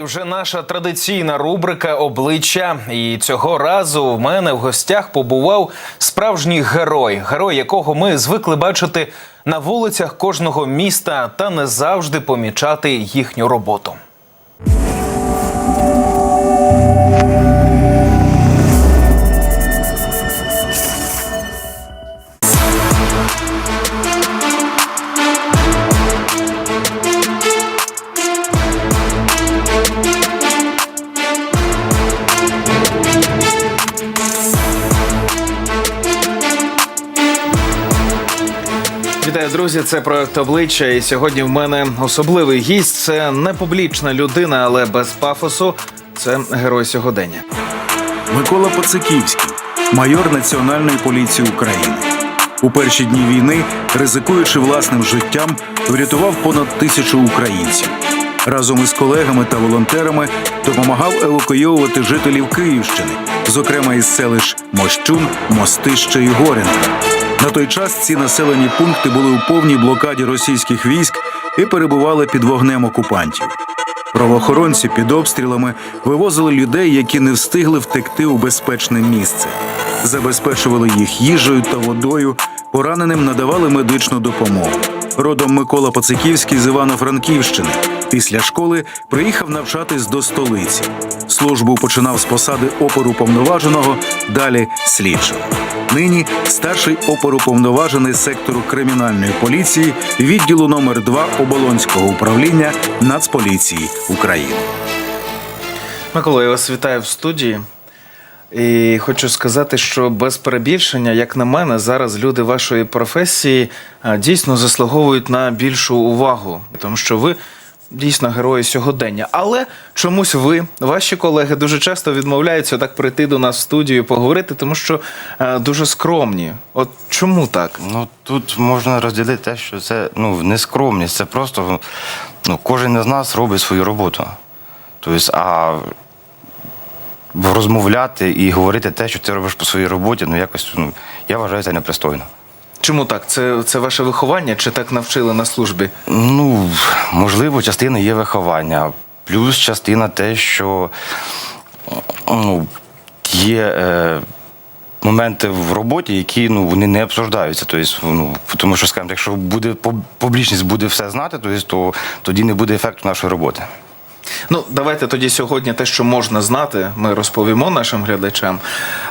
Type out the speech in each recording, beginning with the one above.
Вже наша традиційна рубрика обличчя. І цього разу в мене в гостях побував справжній герой, герой, якого ми звикли бачити на вулицях кожного міста та не завжди помічати їхню роботу. Вітаю, друзі! Це проект обличчя. І сьогодні в мене особливий гість. Це не публічна людина, але без пафосу. Це герой сьогодення. Микола Пациківський, майор Національної поліції України. У перші дні війни, ризикуючи власним життям, врятував понад тисячу українців. Разом із колегами та волонтерами допомагав евакуйовувати жителів Київщини, зокрема із селищ Мощун, Мостище і Горинка. На той час ці населені пункти були у повній блокаді російських військ і перебували під вогнем окупантів. Правоохоронці під обстрілами вивозили людей, які не встигли втекти у безпечне місце, забезпечували їх їжею та водою, пораненим надавали медичну допомогу. Родом Микола Пациківський з Івано-Франківщини. Після школи приїхав навчатись до столиці. Службу починав з посади опору повноваженого, далі слідчого. Нині старший опоруповноважений сектору кримінальної поліції відділу номер 2 оболонського управління Нацполіції України. Микола, я вас вітаю в студії. І хочу сказати, що без перебільшення, як на мене, зараз люди вашої професії дійсно заслуговують на більшу увагу, тому що ви дійсно герої сьогодення. Але чомусь ви, ваші колеги, дуже часто відмовляються так прийти до нас в студію поговорити, тому що дуже скромні. От чому так? Ну тут можна розділити те, що це ну, не скромність, це просто ну, кожен із нас робить свою роботу. Тобто, а розмовляти і говорити те, що ти робиш по своїй роботі, ну якось ну, я вважаю це непристойно. Чому так? Це, це ваше виховання чи так навчили на службі? Ну, можливо, частина є виховання, плюс частина те, що ну, є е, моменти в роботі, які ну, вони не обсуждаються. Тобто, ну, тому що, скажімо, якщо буде публічність буде все знати, тобто, то тоді не буде ефекту нашої роботи. Ну, давайте тоді сьогодні те, що можна знати, ми розповімо нашим глядачам.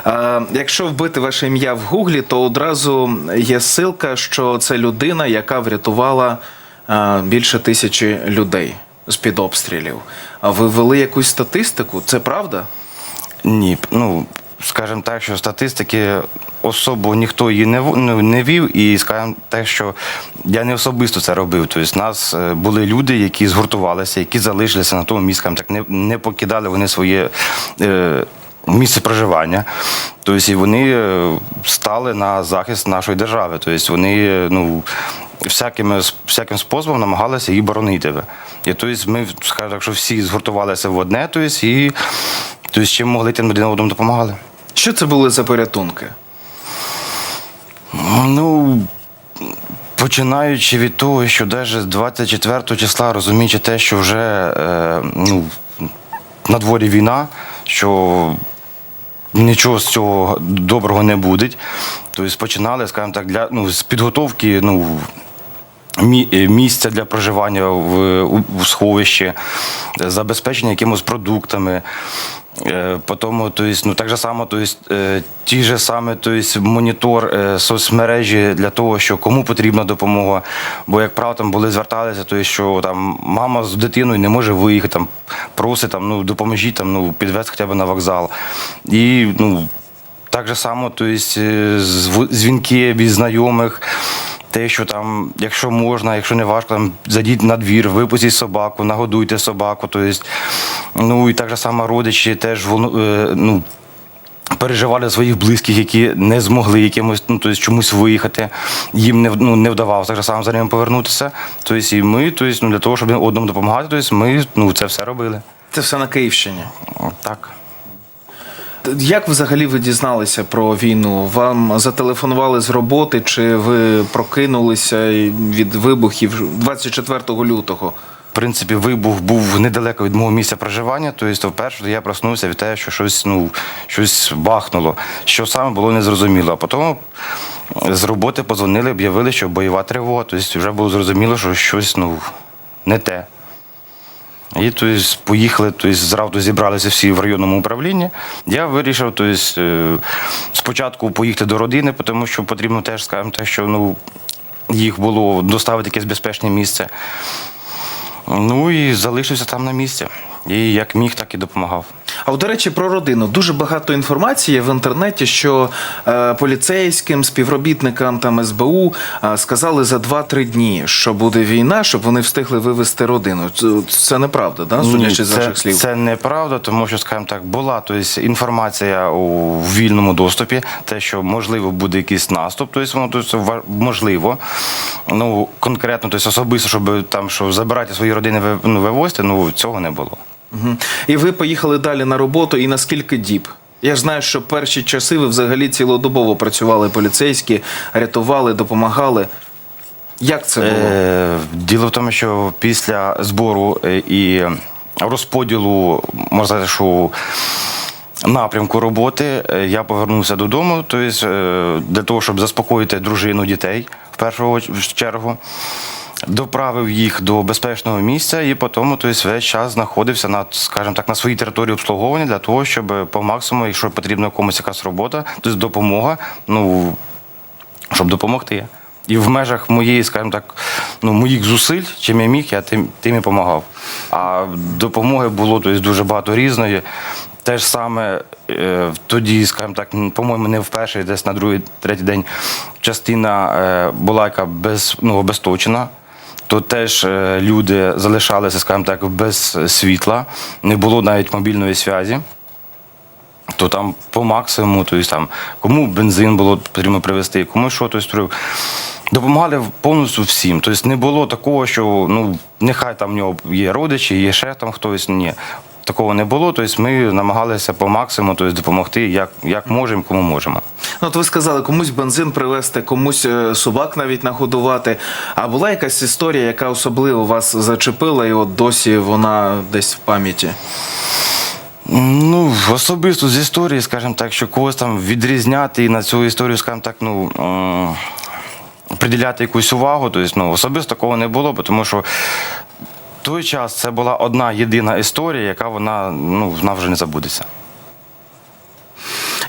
Е, якщо вбити ваше ім'я в Гуглі, то одразу є силка, що це людина, яка врятувала е, більше тисячі людей з під обстрілів. А ви ввели якусь статистику? Це правда? Ні, ну скажімо так, що статистики особо ніхто її не ну, не вів, і скажімо так, що я не особисто це робив. Тобто, нас е, були люди, які згуртувалися, які залишилися на тому місці, так не, не покидали вони своє. Е, Місце проживання, тобто вони е, стали на захист нашої держави. Тобто вони е, ну, всякими, всяким способом намагалися її боронити. І тобто ми, скажімо так, що всі згуртувалися в одне, тобто, і тобто, чим могли тим один одному допомагали. Що це були за порятунки? Ну, починаючи від того, що навіть з 24 числа, розуміючи те, що вже е, ну, на дворі війна, що нічого з цього доброго не буде. Тобто починали, скажімо так, для, ну, з підготовки. Ну, місця для проживання в, в сховищі, е, забезпечення якимось продуктами. Е, Потім, то есть, ну, так же само, то есть, е, ті же саме, то есть, монітор е, соцмережі для того, що кому потрібна допомога. Бо, як правило, там були зверталися, то есть, що там мама з дитиною не може виїхати, там, просить, там, ну, допоможіть там, ну, підвезти хоча б на вокзал. І, ну, так же само, то есть, е, дзвінки від знайомих. Те, що там, якщо можна, якщо не важко, там зайдіть на двір, випустіть собаку, нагодуйте собаку. Тобто, ну і так же само родичі теж е, ну, переживали за своїх близьких, які не змогли якимось ну, тобто, чомусь виїхати, їм не, ну, не вдавалося так же само за ними повернутися. Тобто, і ми, тобто, ну, для того, щоб одному допомагати, тобто, ми ну, це все робили. Це все на Київщині. Так. Як взагалі ви дізналися про війну? Вам зателефонували з роботи, чи ви прокинулися від вибухів 24 лютого? в принципі, вибух був недалеко від мого місця проживання. Тобто, вперше я проснувся від того, що щось, ну, щось бахнуло. Що саме було незрозуміло. А потім з роботи позвонили, об'явили, що бойова тривога. Тобто вже було зрозуміло, що щось ну, не те. І тобто, поїхали, тобто, зразу зібралися всі в районному управлінні. Я вирішив тобто, спочатку поїхати до родини, тому що потрібно теж, скажімо так, що ну, їх було доставити якесь безпечне місце. Ну і залишився там на місці. І як міг, так і допомагав. А от, до речі, про родину. Дуже багато інформації в інтернеті, що е, поліцейським, співробітникам там СБУ е, сказали за 2-3 дні, що буде війна, щоб вони встигли вивезти родину. Це, це неправда, да? судячи з ваших слів. Це неправда, тому що, скажімо так, була тобто, інформація у вільному доступі, те, що можливо буде якийсь наступ, тобто воно тобто, можливо. Ну, конкретно, тобто, особисто, щоб там що забирати свої родини ну, вивозити, ну цього не було. І ви поїхали далі на роботу, і на скільки діб? Я ж знаю, що перші часи ви взагалі цілодобово працювали поліцейські, рятували, допомагали. Як це було? Е, діло в тому, що після збору е, і розподілу, можна сказати, що напрямку роботи е, я повернувся додому, тобто для того, щоб заспокоїти дружину дітей в першу чергу. Доправив їх до безпечного місця і потім тобто, весь час знаходився на, скажімо так, на своїй території обслуговування для того, щоб по максимуму, якщо потрібна комусь якась робота, тобто допомога, ну щоб допомогти. І в межах моєї, скажімо так, ну, моїх зусиль, чим я міг, я тим, тим і допомагав. А допомоги було тобто, дуже багато різної. Те ж саме е, тоді, скажімо так, по-моєму, не вперше, десь на другий, третій день частина е, була яка без, ну, обесточена. То теж е, люди залишалися, скажімо так, без світла, не було навіть мобільної зв'язі то там по максимуму, тобто там кому бензин було потрібно привезти, кому що, тобто допомагали повністю всім. Тобто не було такого, що ну нехай там в нього є родичі, є ще там хтось. Ні. Такого не було, тобто ми намагалися по максимуму тобто, допомогти, як, як можемо, кому можемо. Ну, от ви сказали, комусь бензин привезти, комусь е, собак навіть нагодувати. А була якась історія, яка особливо вас зачепила, і от досі вона десь в пам'яті. Ну, особисто з історії, скажімо так, що когось там відрізняти і на цю історію, скажімо так, ну. Приділяти якусь увагу, тобто, ну, особисто такого не було, бо тому що той час це була одна єдина історія, яка вона, ну, вона вже не забудеться.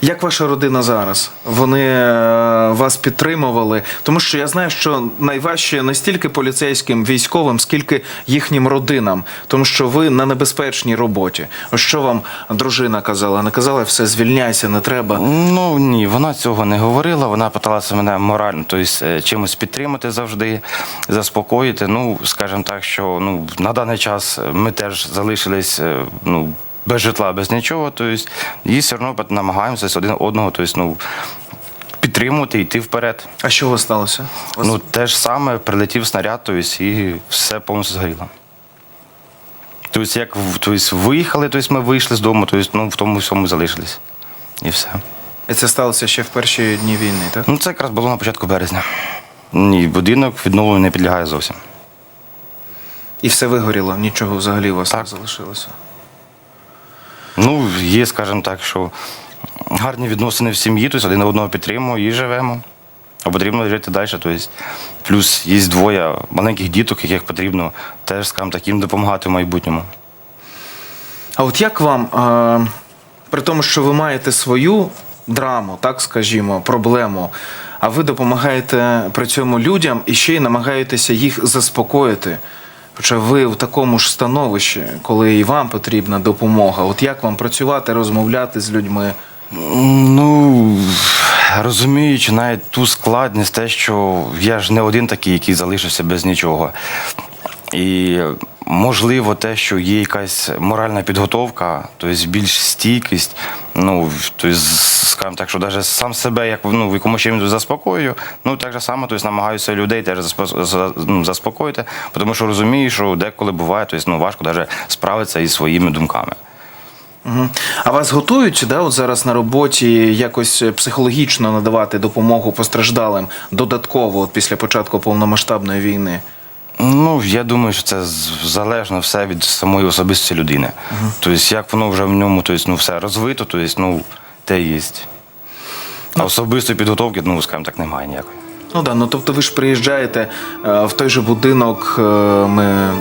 Як ваша родина зараз? Вони е, вас підтримували? Тому що я знаю, що найважче не стільки поліцейським військовим, скільки їхнім родинам, тому що ви на небезпечній роботі. Що вам дружина казала? Не казала, все звільняйся, не треба. Ну ні, вона цього не говорила. Вона питалася мене морально, тобто чимось підтримати завжди, заспокоїти. Ну, скажімо так, що ну на даний час ми теж залишились е, ну. Без житла, без нічого, тобто, і все одно намагаємося один одного тобто, ну, підтримувати, йти вперед. А що у вас сталося? Вас- Ну, те ж саме, прилетів снаряд, тобто, і все повністю згоріло. Тобто, як тобто, виїхали, тобто, ми вийшли з дому, тобто, ну, в тому всьому залишились. І все. І це сталося ще в перші дні війни, так? Ну, це якраз було на початку березня. Ні, будинок відновленню не підлягає зовсім. І все вигоріло, нічого взагалі у вас не Так. залишилося. Ну, є, скажімо так, що гарні відносини в сім'ї, тобто один одного підтримуємо і живемо. А потрібно жити далі. Тобто, плюс є двоє маленьких діток, яких потрібно теж, скажімо так, їм допомагати в майбутньому. А от як вам, е, при тому, що ви маєте свою драму, так скажімо, проблему, а ви допомагаєте при цьому людям і ще й намагаєтеся їх заспокоїти? Хоча ви в такому ж становищі, коли і вам потрібна допомога. От як вам працювати, розмовляти з людьми? Ну, розуміючи навіть ту складність, те, що я ж не один такий, який залишився без нічого. І можливо, те, що є якась моральна підготовка, тобто більш стійкість, ну, тобто, скажімо так, що навіть сам себе як ну, в якомусь чимось заспокоюю, ну так же само тобто, намагаюся людей теж ну, заспокоїти, тому що розумію, що деколи буває, тобто, ну, важко навіть справитися із своїми думками. А вас готують да, от зараз на роботі якось психологічно надавати допомогу постраждалим додатково от після початку повномасштабної війни? Ну, я думаю, що це залежно все від самої особистості людини. Тобто, як воно вже в ньому, тобто, ну, все розвито, тобто, ну, те є. А особистої підготовки, ну, скажімо так, немає ніякої. Ну да, ну тобто ви ж приїжджаєте е, в той же будинок. е, Ми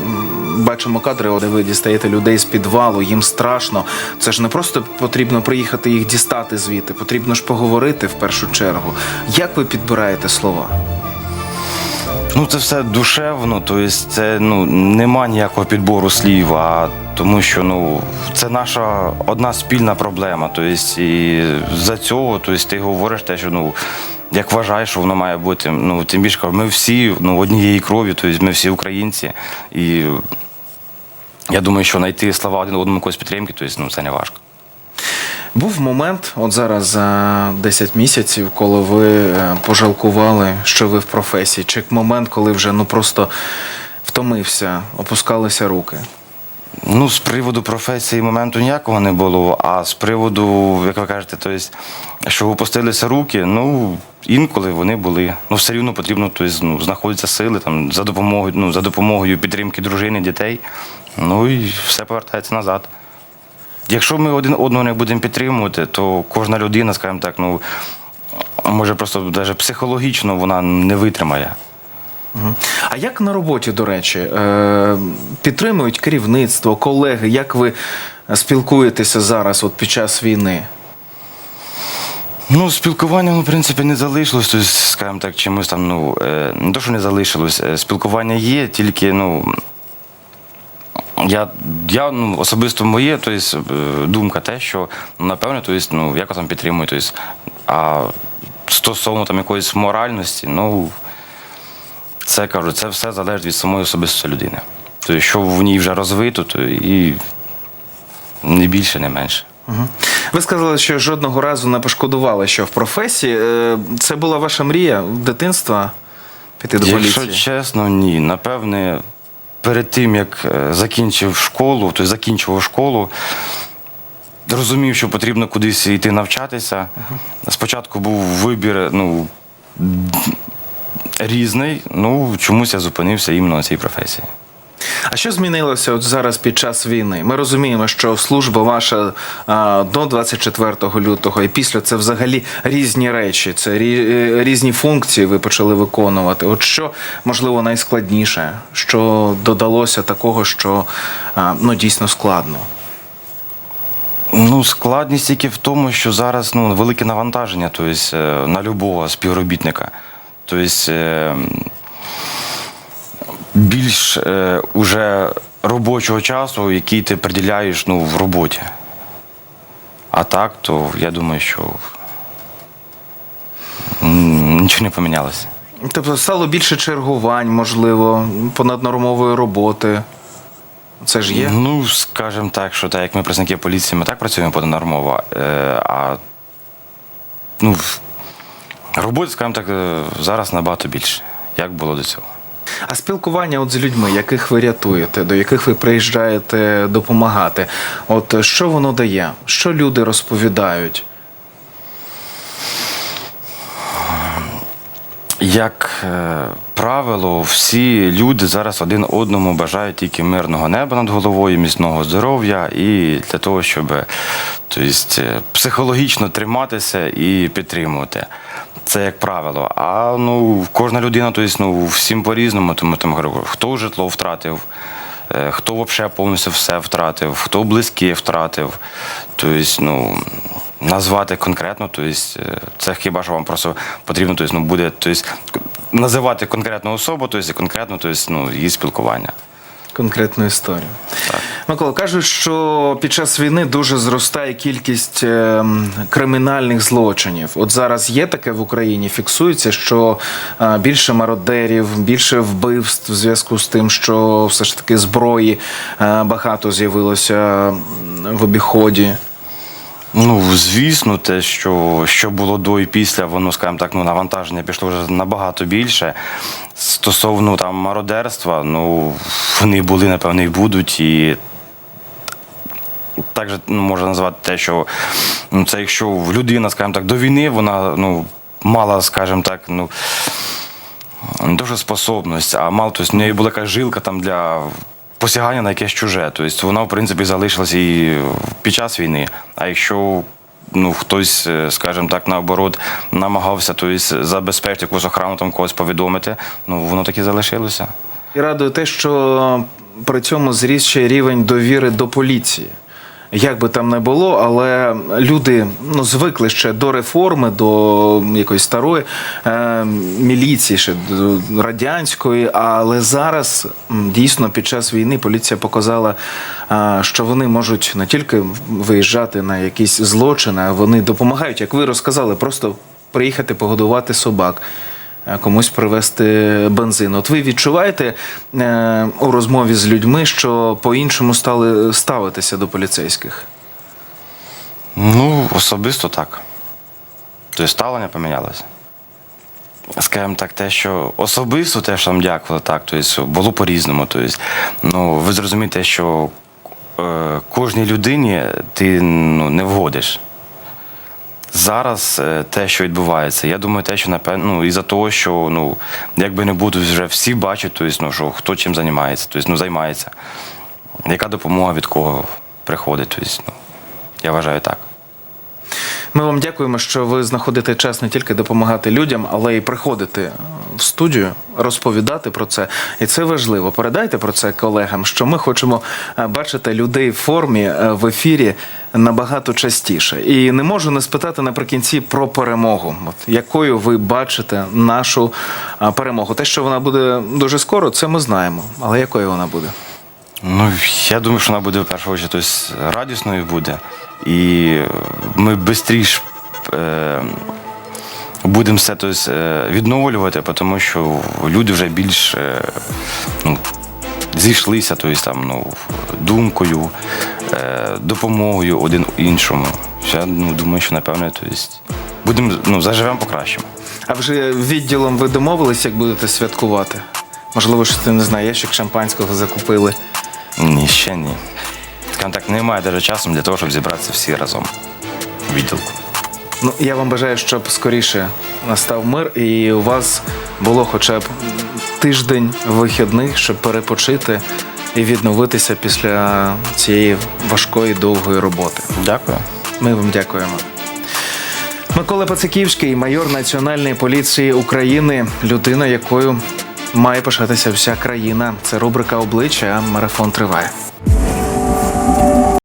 бачимо кадри, де ви дістаєте людей з підвалу, їм страшно. Це ж не просто потрібно приїхати їх дістати звідти, потрібно ж поговорити в першу чергу. Як ви підбираєте слова? Ну, це все душевно, тобто це ну, нема ніякого підбору слів, а тому що ну, це наша одна спільна проблема. Тобто, і за цього тобто, ти говориш те, що ну, як вважаєш, що воно має бути. Ну, тим більше ми всі ну, однієї крові, тобто ми всі українці. І я думаю, що знайти слова один одному якоїсь підтримки, тобто, ну, це не важко. Був момент, от зараз за 10 місяців, коли ви е, пожалкували, що ви в професії, чи момент, коли вже ну просто втомився, опускалися руки. Ну, з приводу професії моменту ніякого не було, а з приводу, як ви кажете, то есть, що опустилися руки, ну, інколи вони були. Ну, все рівно потрібно то есть, ну, знаходяться сили там, за, допомогою, ну, за допомогою підтримки дружини, дітей. Ну і все повертається назад. Якщо ми один одного не будемо підтримувати, то кожна людина, скажімо так, ну, може просто навіть психологічно вона не витримає. А як на роботі, до речі, е, підтримують керівництво, колеги? Як ви спілкуєтеся зараз, от під час війни? Ну, спілкування, ну, в принципі, не залишилось, тобто, скажімо так, чимось там, ну, е, не то, що не залишилось, е, спілкування є, тільки, ну, я, я ну, особисто моє, тобто, е, думка те, що, ну, напевно, тобто, ну, якось там підтримую, тобто, а стосовно там якоїсь моральності, ну, це кажу, це все залежить від самої особистості людини. Тобто, що в ній вже розвито, то і не більше, не менше. Ви сказали, що жодного разу не пошкодували, що в професії. Е, Це була ваша мрія дитинства піти до Якщо поліції? чесно, ні. Напевне, перед тим як е, закінчив школу, тобто закінчував школу, розумів, що потрібно кудись йти навчатися. Спочатку був вибір, ну. Різний, ну чомусь я зупинився іменно на цій професії. А що змінилося от зараз під час війни? Ми розуміємо, що служба ваша до 24 лютого і після це взагалі різні речі, це е, різні функції ви почали виконувати. От що можливо найскладніше, що додалося такого, що ну дійсно складно. Ну, складність тільки в тому, що зараз ну, велике навантаження тобто, на любого співробітника. Тобто, більш е, уже робочого часу, який ти приділяєш ну, в роботі. А так, то я думаю, що нічого не помінялося. Тобто стало більше чергувань, можливо, понаднормової роботи. Це ж є. Ну, скажімо так, що так як ми працівники поліції, ми так працюємо понаднормово, е, а ну, роботи, скажімо так, е, зараз набагато більше, як було до цього. А спілкування от з людьми, яких ви рятуєте, до яких ви приїжджаєте допомагати, от що воно дає? Що люди розповідають? Як е, правило, всі люди зараз один одному бажають тільки мирного неба над головою, міцного здоров'я і для того, щоб тобто, психологічно триматися і підтримувати. Це як правило. А ну, кожна людина, тобто, ну, всім по-різному, тому там хто житло втратив, е, хто взагалі повністю все втратив, хто близькі втратив. Тобто, ну, назвати конкретно, тобто, е, це хіба що вам просто потрібно, тобто, ну, буде тобто, називати конкретну особу, тобто, конкретно тобто, ну, її спілкування. Конкретну історію. Микола, кажуть, що під час війни дуже зростає кількість ем, кримінальних злочинів. От зараз є таке в Україні, фіксується, що е, більше мародерів, більше вбивств в зв'язку з тим, що все ж таки зброї е, багато з'явилося в обіході. Ну, звісно, те, що, що було до і після, воно, скажімо так, ну, навантаження пішло вже набагато більше. Стосовно там мародерства, ну, вони були, напевно, і будуть. І також ну, можна назвати те, що ну, це якщо людина, скажімо так, до війни вона ну, мала, скажімо так, ну. не що способність, а мало тобто, в неї була якась жилка там для посягання на якесь чуже. Тобто вона, в принципі, залишилася і під час війни. А якщо ну, хтось, е, скажімо так, наоборот, намагався тобто, забезпечити якусь охрану, там когось повідомити, ну воно так і залишилося. І радує те, що при цьому зріс ще рівень довіри до поліції. Як би там не було, але люди ну, звикли ще до реформи, до якоїсь старої е, міліції, ще до радянської. Але зараз дійсно під час війни поліція показала, е, що вони можуть не тільки виїжджати на якісь злочини, а вони допомагають, як ви розказали, просто приїхати погодувати собак комусь привезти бензин. От ви відчуваєте е, у розмові з людьми, що по-іншому стали ставитися до поліцейських? Ну, особисто так. Тобто ставлення помінялося. Скажімо так, те, що особисто те, що вам дякували, так, тобто було по-різному. Тобто, ну, ви зрозумієте, що е, кожній людині ти ну, не вгодиш. Зараз е, те, що відбувається, я думаю, те, що напевно, ну, із-за того, що ну, якби не будуть вже всі бачать, тобто, ну, що хто чим займається, тобто, ну, займається. Яка допомога від кого приходить. Тобто, ну, я вважаю так. Ми вам дякуємо, що ви знаходите час не тільки допомагати людям, але й приходити в студію, розповідати про це. І це важливо. Передайте про це колегам, що ми хочемо е, бачити людей в формі е, в ефірі набагато частіше. І не можу не спитати наприкінці про перемогу. От якою ви бачите нашу перемогу? Те, що вона буде дуже скоро, це ми знаємо. Але якою вона буде? Ну, я думаю, що вона буде в першу чергу тобто, радісною буде. І ми швидше будемо все тобто, е, відновлювати, тому що люди вже більш е, ну, зійшлися тобто, там, ну, думкою, е, допомогою один іншому. Я ну, думаю, що напевно тобто, будемо ну, заживемо покращимо. А вже відділом ви домовились, як будете святкувати? Можливо, що ти не знаю, ящик шампанського закупили. Ні, ще ні. Скажімо так, немає навіть часу для того, щоб зібратися всі разом в відділку. Ну, я вам бажаю, щоб скоріше настав мир, і у вас було хоча б тиждень вихідних, щоб перепочити і відновитися після цієї важкої довгої роботи. Дякую. Ми вам дякуємо. Микола Пациківський, майор Національної поліції України, людина, якою має пишатися вся країна. Це рубрика обличчя. а Марафон триває.